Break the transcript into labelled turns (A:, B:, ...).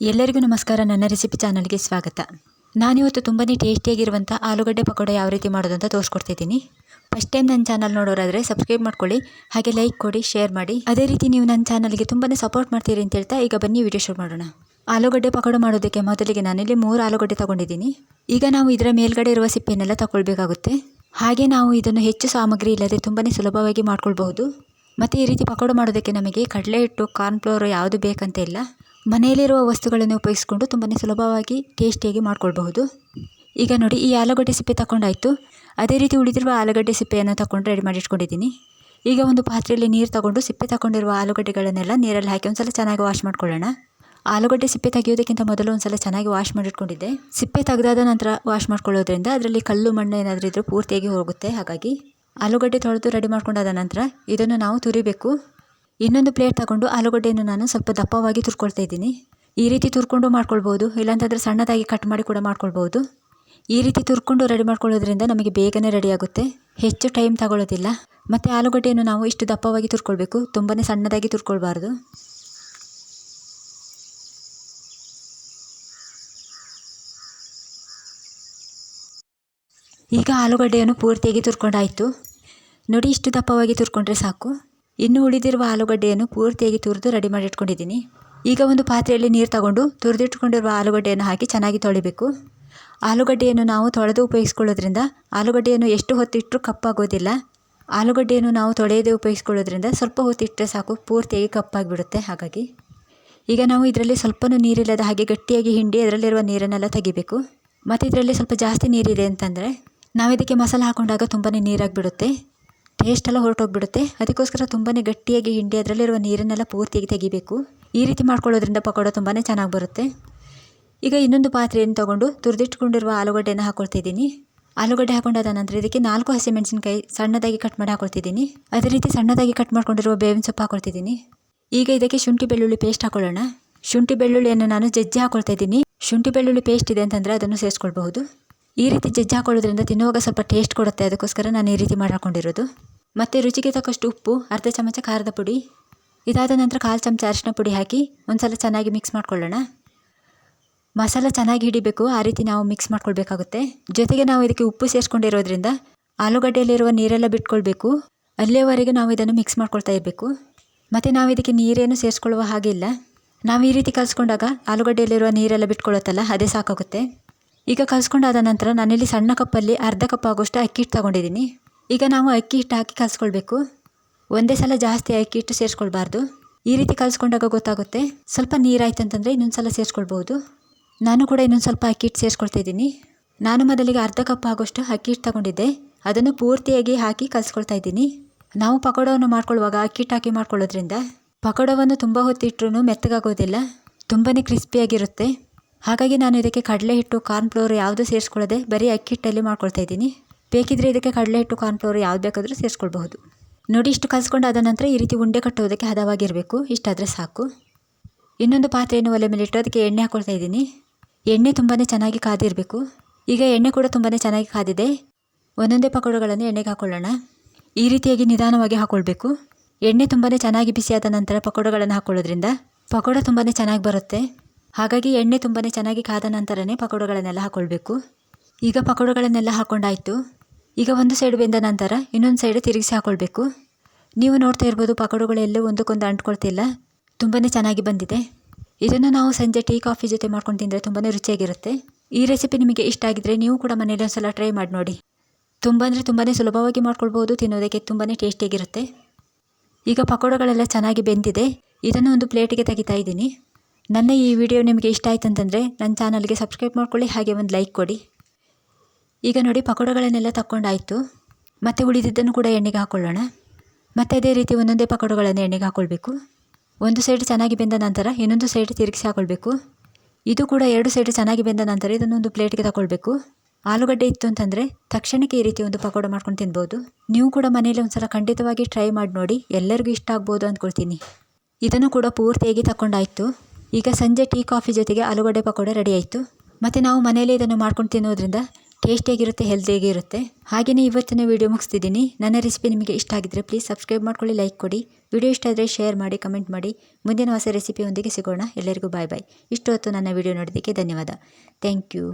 A: ಎಲ್ಲರಿಗೂ ನಮಸ್ಕಾರ. ನನ್ನ ರೆಸಿಪಿ ಚಾನಲ್ಗೆ ಸ್ವಾಗತ. ನಾನಿವತ್ತು ತುಂಬಾ ಟೇಸ್ಟಿಯಾಗಿರುವಂಥ ಆಲೂಗಡ್ಡೆ ಪಕೋಡ ಯಾವ ರೀತಿ ಮಾಡೋದು ಅಂತ ತೋರಿಸ್ಕೊಡ್ತಿದ್ದೀನಿ. ಫಸ್ಟ್ ಟೈಮ್ ನನ್ನ ಚಾನಲ್ ನೋಡೋರಾದರೆ ಸಬ್ಸ್ಕ್ರೈಬ್ ಮಾಡ್ಕೊಳ್ಳಿ, ಹಾಗೆ ಲೈಕ್ ಕೊಡಿ, ಶೇರ್ ಮಾಡಿ. ಅದೇ ರೀತಿ ನೀವು ನನ್ನ ಚಾನಲ್ಗೆ ತುಂಬಾ ಸಪೋರ್ಟ್ ಮಾಡ್ತೀರಿ ಅಂತ ಹೇಳ್ತಾ ಈಗ ಬನ್ನಿ ವಿಡಿಯೋ ಶುರು ಮಾಡೋಣ. ಆಲೂಗಡ್ಡೆ ಪಕೋಡ ಮಾಡೋದಕ್ಕೆ ಮೊದಲಿಗೆ ನಾನಿಲ್ಲಿ ಮೂರು ಆಲೂಗಡ್ಡೆ ತಗೊಂಡಿದ್ದೀನಿ. ಈಗ ನಾವು ಇದರ ಮೇಲ್ಗಡೆ ಇರುವ ಸಿಪ್ಪೆನೆಲ್ಲ ತಗೊಳ್ಬೇಕಾಗುತ್ತೆ. ಹಾಗೆ ನಾವು ಇದನ್ನು ಹೆಚ್ಚು ಸಾಮಗ್ರಿ ಇಲ್ಲದೆ ತುಂಬಾ ಸುಲಭವಾಗಿ ಮಾಡ್ಕೊಳ್ಬಹುದು. ಮತ್ತು ಈ ರೀತಿ ಪಕೋಡ ಮಾಡೋದಕ್ಕೆ ನಮಗೆ ಕಡಲೆ ಹಿಟ್ಟು ಕಾರ್ನ್ಫ್ಲೋರ್ ಯಾವುದು ಬೇಕಂತ ಇಲ್ಲ. ಮನೆಯಲ್ಲಿರುವ ವಸ್ತುಗಳನ್ನು ಉಪಯೋಗಿಸಿಕೊಂಡು ತುಂಬಾ ಸುಲಭವಾಗಿ ಟೇಸ್ಟಿಯಾಗಿ ಮಾಡ್ಕೊಳ್ಬಹುದು. ಈಗ ನೋಡಿ, ಈ ಆಲೂಗಡ್ಡೆ ಸಿಪ್ಪೆ ತಗೊಂಡಾಯಿತು ಅದೇ ರೀತಿ ಉಳಿದಿರುವ ಆಲೂಗಡ್ಡೆ ಸಿಪ್ಪೆಯನ್ನು ತಗೊಂಡು ರೆಡಿ ಮಾಡಿ ಇಟ್ಕೊಂಡಿದ್ದೀನಿ ಈಗ ಒಂದು ಪಾತ್ರೆಯಲ್ಲಿ ನೀರು ತಗೊಂಡು ಸಿಪ್ಪೆ ತಗೊಂಡಿರುವ ಆಲೂಗಡ್ಡೆಗಳನ್ನೆಲ್ಲ ನೀರಲ್ಲಿ ಹಾಕಿ ಒಂದು ಸಲ ಚೆನ್ನಾಗಿ ವಾಶ್ ಮಾಡ್ಕೊಳ್ಳೋಣ. ಆಲೂಗಡ್ಡೆ ಸಿಪ್ಪೆ ತೆಗೆಯೋದಕ್ಕಿಂತ ಮೊದಲು ಒಂದು ಸಲ ಚೆನ್ನಾಗಿ ವಾಶ್ ಮಾಡಿಟ್ಕೊಂಡಿದ್ದೆ. ಸಿಪ್ಪೆ ತೆಗೆದಾದ ನಂತರ ವಾಶ್ ಮಾಡ್ಕೊಳ್ಳೋದ್ರಿಂದ ಅದರಲ್ಲಿ ಕಲ್ಲು, ಮಣ್ಣು ಏನಾದರೂ ಇದ್ದರೆ ಪೂರ್ತಿಯಾಗಿ ಹೋಗುತ್ತೆ. ಹಾಗಾಗಿ ಆಲೂಗಡ್ಡೆ ತೊಳೆದು ರೆಡಿ ಮಾಡ್ಕೊಂಡಾದ ನಂತರ ಇದನ್ನು ನಾವು ತುರಿಬೇಕು. ಇನ್ನೊಂದು ಪ್ಲೇಟ್ ತಗೊಂಡು ಆಲೂಗಡ್ಡೆಯನ್ನು ನಾನು ಸ್ವಲ್ಪ ದಪ್ಪವಾಗಿ ತುರ್ಕೊಳ್ತಾ ಇದ್ದೀನಿ. ಈ ರೀತಿ ತುರ್ಕೊಂಡು ಮಾಡ್ಕೊಳ್ಬೋದು, ಇಲ್ಲಾಂತಂದರೆ ಸಣ್ಣದಾಗಿ ಕಟ್ ಮಾಡಿ ಕೂಡ ಮಾಡ್ಕೊಳ್ಬೋದು. ಈ ರೀತಿ ತುರ್ಕೊಂಡು ರೆಡಿ ಮಾಡ್ಕೊಳ್ಳೋದ್ರಿಂದ ನಮಗೆ ಬೇಗನೆ ರೆಡಿಯಾಗುತ್ತೆ ಹೆಚ್ಚು ಟೈಮ್ ತಗೊಳ್ಳೋದಿಲ್ಲ. ಮತ್ತು ಆಲೂಗಡ್ಡೆಯನ್ನು ನಾವು ಇಷ್ಟು ದಪ್ಪವಾಗಿ ತುರ್ಕೊಳ್ಬೇಕು ತುಂಬಾ ಸಣ್ಣದಾಗಿ ತುರ್ಕೊಳ್ಬಾರ್ದು. ಈಗ ಆಲೂಗಡ್ಡೆಯನ್ನು ಪೂರ್ತಿಯಾಗಿ ತುರ್ಕೊಂಡಾಯಿತು. ನೋಡಿ, ಇಷ್ಟು ದಪ್ಪವಾಗಿ ತುರ್ಕೊಂಡ್ರೆ ಸಾಕು. ಇನ್ನು ಉಳಿದಿರುವ ಆಲೂಗಡ್ಡೆಯನ್ನು ಪೂರ್ತಿಯಾಗಿ ತುರಿದು ರೆಡಿ ಮಾಡಿ ಇಟ್ಕೊಂಡಿದ್ದೀನಿ ಈಗ ಒಂದು ಪಾತ್ರೆಯಲ್ಲಿ ನೀರು ತಗೊಂಡು ತುರಿದಿಟ್ಕೊಂಡಿರುವ ಆಲೂಗಡ್ಡೆಯನ್ನು ಹಾಕಿ ಚೆನ್ನಾಗಿ ತೊಳಿಬೇಕು. ಆಲೂಗಡ್ಡೆಯನ್ನು ನಾವು ತೊಳೆದು ಉಪಯೋಗಿಸ್ಕೊಳ್ಳೋದ್ರಿಂದ ಆಲೂಗಡ್ಡೆಯನ್ನು ಎಷ್ಟು ಹೊತ್ತಿಟ್ಟರೂ ಕಪ್ಪಾಗೋದಿಲ್ಲ. ಆಲೂಗಡ್ಡೆಯನ್ನು ನಾವು ತೊಳೆಯದೇ ಉಪಯೋಗಿಸ್ಕೊಳ್ಳೋದ್ರಿಂದ ಸ್ವಲ್ಪ ಹೊತ್ತಿಟ್ಟರೆ ಸಾಕು, ಪೂರ್ತಿಯಾಗಿ ಕಪ್ಪಾಗಿಬಿಡುತ್ತೆ ಹಾಗಾಗಿ. ಈಗ ನಾವು ಇದರಲ್ಲಿ ಸ್ವಲ್ಪನೂ ನೀರಿಲ್ಲದ ಹಾಗೆ ಗಟ್ಟಿಯಾಗಿ ಹಿಂಡಿ ಅದರಲ್ಲಿರುವ ನೀರನ್ನೆಲ್ಲ ತೆಗಿಬೇಕು. ಮತ್ತು ಇದರಲ್ಲಿ ಸ್ವಲ್ಪ ಜಾಸ್ತಿ ನೀರಿದೆ ಅಂತಂದರೆ ನಾವು ಇದಕ್ಕೆ ಮಸಾಲೆ ಹಾಕೊಂಡಾಗ ತುಂಬಾ ನೀರಾಗಿಬಿಡುತ್ತೆ. ಟೇಸ್ಟ್ ಎಲ್ಲ ಹೊರಟೋಗ್ಬಿಡುತ್ತೆ. ಅದಕ್ಕೋಸ್ಕರ ತುಂಬಾ ಗಟ್ಟಿಯಾಗಿ ಹಿಂಡಿ ಅದರಲ್ಲಿರುವ ನೀರನ್ನೆಲ್ಲ ಪೂರ್ತಿಯಾಗಿ ತೆಗಿಬೇಕು. ಈ ರೀತಿ ಮಾಡ್ಕೊಳ್ಳೋದ್ರಿಂದ ಪಕೋಡ ತುಂಬಾ ಚೆನ್ನಾಗಿ ಬರುತ್ತೆ. ಈಗ ಇನ್ನೊಂದು ಪಾತ್ರೆಯನ್ನು ತೊಗೊಂಡು ತುರಿದಿಟ್ಕೊಂಡಿರುವ ಆಲೂಗಡ್ಡೆಯನ್ನು ಹಾಕೊಳ್ತಿದ್ದೀನಿ. ಆಲೂಗಡ್ಡೆ ಹಾಕೊಂಡಾದ ನಂತರ ಇದಕ್ಕೆ ನಾಲ್ಕು ಹಸಿಮೆಣಸಿನಕಾಯಿ ಸಣ್ಣದಾಗಿ ಕಟ್ ಮಾಡಿ ಹಾಕೊಳ್ತಿದ್ದೀನಿ. ಅದೇ ರೀತಿ ಸಣ್ಣದಾಗಿ ಕಟ್ ಮಾಡ್ಕೊಂಡಿರುವ ಬೇವಿನ ಸೊಪ್ಪು ಹಾಕೊಳ್ತಿದ್ದೀನಿ. ಈಗ ಇದಕ್ಕೆ ಶುಂಠಿ ಬೆಳ್ಳುಳ್ಳಿ ಪೇಸ್ಟ್ ಹಾಕೊಳ್ಳೋಣ. ಶುಂಠಿ ಬೆಳ್ಳುಳ್ಳಿಯನ್ನು ನಾನು ಜಜ್ಜಿ ಹಾಕೊಳ್ತಾ ಇದ್ದೀನಿ ಶುಂಠಿ ಬೆಳ್ಳುಳ್ಳಿ ಪೇಸ್ಟ್ ಇದೆ ಅಂತಂದರೆ ಅದನ್ನು ಸೇರಿಸ್ಕೊಳ್ಬಹುದು. ಈ ರೀತಿ ಜಜ್ಜಿ ಹಾಕೊಳ್ಳೋದ್ರಿಂದ ತಿನ್ನುವಾಗ ಸ್ವಲ್ಪ ಟೇಸ್ಟ್ ಕೊಡುತ್ತೆ. ಅದಕ್ಕೋಸ್ಕರ ನಾನು ಈ ರೀತಿ ಮಾಡಿಕೊಂಡಿರೋದು. ಮತ್ತು ರುಚಿಗೆ ತಕ್ಕಷ್ಟು ಉಪ್ಪು, ಅರ್ಧ ಚಮಚ ಖಾರದ ಪುಡಿ, ಇದಾದ ನಂತರ ಕಾಲು ಚಮಚ ಅರಿಶಿನ ಪುಡಿ ಹಾಕಿ ಒಂದ್ಸಲ ಚೆನ್ನಾಗಿ ಮಿಕ್ಸ್ ಮಾಡ್ಕೊಳ್ಳೋಣ. ಮಸಾಲ ಚೆನ್ನಾಗಿ ಹಿಡಿಬೇಕು, ಆ ರೀತಿ ನಾವು ಮಿಕ್ಸ್ ಮಾಡ್ಕೊಳ್ಬೇಕಾಗುತ್ತೆ. ಜೊತೆಗೆ ನಾವು ಇದಕ್ಕೆ ಉಪ್ಪು ಸೇರಿಸ್ಕೊಂಡಿರೋದ್ರಿಂದ ಆಲೂಗಡ್ಡೆಯಲ್ಲಿರುವ ನೀರೆಲ್ಲ ಬಿಟ್ಕೊಳ್ಬೇಕು. ಅಲ್ಲಿಯವರೆಗೆ ನಾವು ಇದನ್ನು ಮಿಕ್ಸ್ ಮಾಡ್ಕೊಳ್ತಾ ಇರಬೇಕು. ಮತ್ತು ನಾವು ಇದಕ್ಕೆ ನೀರೇನು ಸೇರಿಸ್ಕೊಳ್ಳುವ ಹಾಗಿಲ್ಲ ನಾವು ಈ ರೀತಿ ಕಲಿಸ್ಕೊಂಡಾಗ ಆಲೂಗಡ್ಡೆಯಲ್ಲಿರುವ ನೀರೆಲ್ಲ ಬಿಟ್ಕೊಳ್ಳುತ್ತಲ್ಲ ಅದೇ ಸಾಕಾಗುತ್ತೆ. ಈಗ ಕಲಿಸ್ಕೊಂಡಾದ ನಂತರ ನಾನಿಲ್ಲಿ ಸಣ್ಣ ಕಪ್ಪಲ್ಲಿ ಅರ್ಧ ಕಪ್ ಆಗೋಷ್ಟು ಅಕ್ಕಿ ಹಿಟ್ಟು ತಗೊಂಡಿದ್ದೀನಿ. ಈಗ ನಾವು ಅಕ್ಕಿ ಹಿಟ್ಟು ಹಾಕಿ ಕಲಿಸ್ಕೊಳ್ಬೇಕು. ಒಂದೇ ಸಲ ಜಾಸ್ತಿ ಅಕ್ಕಿ ಹಿಟ್ಟು ಸೇರಿಸ್ಕೊಳ್ಬಾರ್ದು. ಈ ರೀತಿ ಕಲಿಸ್ಕೊಂಡಾಗ ಗೊತ್ತಾಗುತ್ತೆ. ಸ್ವಲ್ಪ ನೀರಾಯ್ತು ಅಂತಂದರೆ ಇನ್ನೊಂದು ಸಲ ಸೇರಿಸ್ಕೊಳ್ಬೋದು ನಾನು ಕೂಡ ಇನ್ನೊಂದು ಸ್ವಲ್ಪ ಅಕ್ಕಿ ಹಿಟ್ಟು ಸೇರಿಸ್ಕೊಳ್ತಾ ಇದ್ದೀನಿ. ನಾನು ಮೊದಲಿಗೆ ಅರ್ಧ ಕಪ್ ಆಗೋಷ್ಟು ಅಕ್ಕಿ ಹಿಟ್ಟು ತಗೊಂಡಿದ್ದೆ. ಅದನ್ನು ಪೂರ್ತಿಯಾಗಿ ಹಾಕಿ ಕಲಿಸ್ಕೊಳ್ತಾ ಇದ್ದೀನಿ. ನಾವು ಪಕೋಡವನ್ನು ಮಾಡ್ಕೊಳ್ಳುವಾಗ ಅಕ್ಕಿ ಹಿಟ್ಟು ಹಾಕಿ ಮಾಡ್ಕೊಳ್ಳೋದ್ರಿಂದ ಪಕೋಡವನ್ನು ತುಂಬ ಹೊತ್ತಿಟ್ರೂ ಮೆತ್ತಗಾಗೋದಿಲ್ಲ. ತುಂಬಾ ಕ್ರಿಸ್ಪಿಯಾಗಿರುತ್ತೆ. ಹಾಗಾಗಿ ನಾನು ಇದಕ್ಕೆ ಕಡಲೆ ಹಿಟ್ಟು ಕಾರ್ನ್ಫ್ಲೋರ್ ಯಾವುದು ಸೇರಿಸ್ಕೊಳ್ಳದೆ ಬರೀ ಅಕ್ಕಿ ಹಿಟ್ಟಲ್ಲಿ ಮಾಡ್ಕೊಳ್ತಾ ಇದ್ದೀನಿ. ಬೇಕಿದ್ರೆ ಇದಕ್ಕೆ ಕಡಲೆ ಹಿಟ್ಟು ಕಾರ್ನ್ಫ್ಲೋರ್ ಯಾವ್ದು ಬೇಕಾದರೂ ಸೇರಿಸ್ಕೊಳ್ಬಹುದು. ನೋಡಿ ಇಷ್ಟು ಆದ ನಂತರ ಈ ರೀತಿ ಉಂಡೆ ಕಟ್ಟೋದಕ್ಕೆ ಹದವಾಗಿರಬೇಕು. ಇಷ್ಟಾದರೆ ಸಾಕು. ಇನ್ನೊಂದು ಪಾತ್ರೆಯನ್ನು ಒಲೆ ಮೇಲೆ ಇಟ್ಟು ಅದಕ್ಕೆ ಎಣ್ಣೆ ಹಾಕ್ಕೊಳ್ತಾ ಇದ್ದೀನಿ. ಎಣ್ಣೆ ತುಂಬಾ ಚೆನ್ನಾಗಿ ಕಾದಿರಬೇಕು. ಈಗ ಎಣ್ಣೆ ಕೂಡ ತುಂಬಾ ಚೆನ್ನಾಗಿ ಕಾದಿದೆ. ಒಂದೊಂದೇ ಪಕೋಡಗಳನ್ನು ಎಣ್ಣೆಗೆ ಹಾಕ್ಕೊಳ್ಳೋಣ ಈ ರೀತಿಯಾಗಿ ನಿಧಾನವಾಗಿ ಹಾಕ್ಕೊಳ್ಬೇಕು ಎಣ್ಣೆ ತುಂಬಾ ಚೆನ್ನಾಗಿ ಬಿಸಿಯಾದ ನಂತರ ಪಕೋಡಗಳನ್ನು ಹಾಕ್ಕೊಳ್ಳೋದ್ರಿಂದ ಪಕೋಡ ತುಂಬಾ ಚೆನ್ನಾಗಿ ಬರುತ್ತೆ. ಹಾಗಾಗಿ ಎಣ್ಣೆ ತುಂಬಾ ಚೆನ್ನಾಗಿ ಕಾದ ನಂತರನೇ ಪಕೋಡಗಳನ್ನೆಲ್ಲ ಹಾಕ್ಕೊಳ್ಬೇಕು ಈಗ ಪಕೋಡಗಳನ್ನೆಲ್ಲ ಹಾಕ್ಕೊಂಡಾಯಿತು ಈಗ ಒಂದು ಸೈಡ್ ಬೆಂದ ನಂತರ ಇನ್ನೊಂದು ಸೈಡ್ ತಿರುಗಿಸಿ ಹಾಕ್ಕೊಳ್ಬೇಕು ನೀವು ನೋಡ್ತಾ ಇರ್ಬೋದು ಪಕೋಡಗಳೆಲ್ಲೂ ಒಂದಕ್ಕೊಂದು ಅಂಟ್ಕೊಳ್ತಿಲ್ಲ. ತುಂಬಾ ಚೆನ್ನಾಗಿ ಬಂದಿದೆ. ಇದನ್ನು ನಾವು ಸಂಜೆ ಟೀ, ಕಾಫಿ ಜೊತೆ ಮಾಡ್ಕೊಂಡು ತಿಂದರೆ ತುಂಬಾ ರುಚಿಯಾಗಿರುತ್ತೆ. ಈ ರೆಸಿಪಿ ನಿಮಗೆ ಇಷ್ಟ ಆಗಿದ್ರೆ ನೀವು ಕೂಡ ಮನೇಲಿ ಒಂದ್ಸಲ ಟ್ರೈ ಮಾಡಿ ನೋಡಿ. ತುಂಬ ಅಂದರೆ ತುಂಬಾ ಸುಲಭವಾಗಿ ಮಾಡ್ಕೊಳ್ಬೋದು, ತಿನ್ನೋದಕ್ಕೆ ತುಂಬಾ ಟೇಸ್ಟಿಯಾಗಿರುತ್ತೆ. ಈಗ ಪಕೋಡಗಳೆಲ್ಲ ಚೆನ್ನಾಗಿ ಬೆಂದಿದೆ. ಇದನ್ನು ಒಂದು ಪ್ಲೇಟಿಗೆ ತೆಗಿತಾ ಇದ್ದೀನಿ. ನನ್ನ ಈ ವಿಡಿಯೋ ನಿಮಗೆ ಇಷ್ಟ ಆಯ್ತು ಅಂತಂದರೆ ನನ್ನ ಚಾನಲ್ಗೆ ಸಬ್ಸ್ಕ್ರೈಬ್ ಮಾಡ್ಕೊಳ್ಳಿ, ಹಾಗೆ ಒಂದು ಲೈಕ್ ಕೊಡಿ. ಈಗ ನೋಡಿ, ಪಕೋಡಗಳನ್ನೆಲ್ಲ ತಗೊಂಡಾಯಿತು ಮತ್ತು ಉಳಿದಿದ್ದನ್ನು ಕೂಡ ಎಣ್ಣೆಗೆ ಹಾಕ್ಕೊಳ್ಳೋಣ ಮತ್ತು ಅದೇ ರೀತಿ ಒಂದೊಂದೇ ಪಕೋಡಗಳನ್ನು ಎಣ್ಣೆಗೆ ಹಾಕ್ಕೊಳ್ಬೇಕು ಒಂದು ಸೈಡ್ ಚೆನ್ನಾಗಿ ಬೆಂದ ನಂತರ ಇನ್ನೊಂದು ಸೈಡ್ ತಿರುಗಿಸಿ ಹಾಕ್ಕೊಳ್ಬೇಕು ಇದು ಕೂಡ ಎರಡು ಸೈಡ್ ಚೆನ್ನಾಗಿ ಬೆಂದ ನಂತರ ಇದನ್ನು ಒಂದು ಪ್ಲೇಟ್ಗೆ ತಗೊಳ್ಬೇಕು ಆಲೂಗಡ್ಡೆ ಇತ್ತು ಅಂತಂದರೆ ತಕ್ಷಣಕ್ಕೆ ಈ ರೀತಿ ಒಂದು ಪಕೋಡ ಮಾಡ್ಕೊಂಡು ತಿನ್ಬೋದು. ನೀವು ಕೂಡ ಮನೇಲಿ ಒಂದು ಸಲ ಖಂಡಿತವಾಗಿ ಟ್ರೈ ಮಾಡಿ ನೋಡಿ, ಎಲ್ಲರಿಗೂ ಇಷ್ಟ ಆಗ್ಬೋದು ಅಂದ್ಕೊಳ್ತೀನಿ. ಇದನ್ನು ಕೂಡ ಪೂರ್ತಿಯಾಗಿ ತಗೊಂಡಾಯಿತು ಈಗ ಸಂಜೆ ಟೀ ಕಾಫಿ ಜೊತೆಗೆ ಆಲೂಗಡ್ಡೆ ಪಕೋಡ ರೆಡಿ ಆಯಿತು. ಮತ್ತು ನಾವು ಮನೆಯಲ್ಲೇ ಇದನ್ನು ಮಾಡ್ಕೊಂಡು ತಿನ್ನೋದ್ರಿಂದ ಟೇಸ್ಟಿಯಾಗಿರುತ್ತೆ ಹೆಲ್ದಿಯಾಗಿರುತ್ತೆ ಹಾಗೆಯೇ ಇವತ್ತಿನ ವಿಡಿಯೋ ಮುಗಿಸ್ತಿದ್ದೀನಿ. ನನ್ನ ರೆಸಿಪಿ ನಿಮಗೆ ಇಷ್ಟ ಆಗಿದ್ದರೆ ಪ್ಲೀಸ್ ಸಬ್ಸ್ಕ್ರೈಬ್ ಮಾಡ್ಕೊಳ್ಳಿ ಲೈಕ್ ಕೊಡಿ. ವಿಡಿಯೋ ಇಷ್ಟ ಆದರೆ ಶೇರ್ ಮಾಡಿ ಕಮೆಂಟ್ ಮಾಡಿ. ಮುಂದಿನ ಹೊಸ ರೆಸಿಪಿಯೊಂದಿಗೆ ಸಿಗೋಣ. ಎಲ್ಲರಿಗೂ ಬಾಯ್ ಬಾಯ್ ಇಷ್ಟು ಹೊತ್ತು ನನ್ನ ವಿಡಿಯೋ ನೋಡೋದಕ್ಕೆ ಧನ್ಯವಾದ. Thank you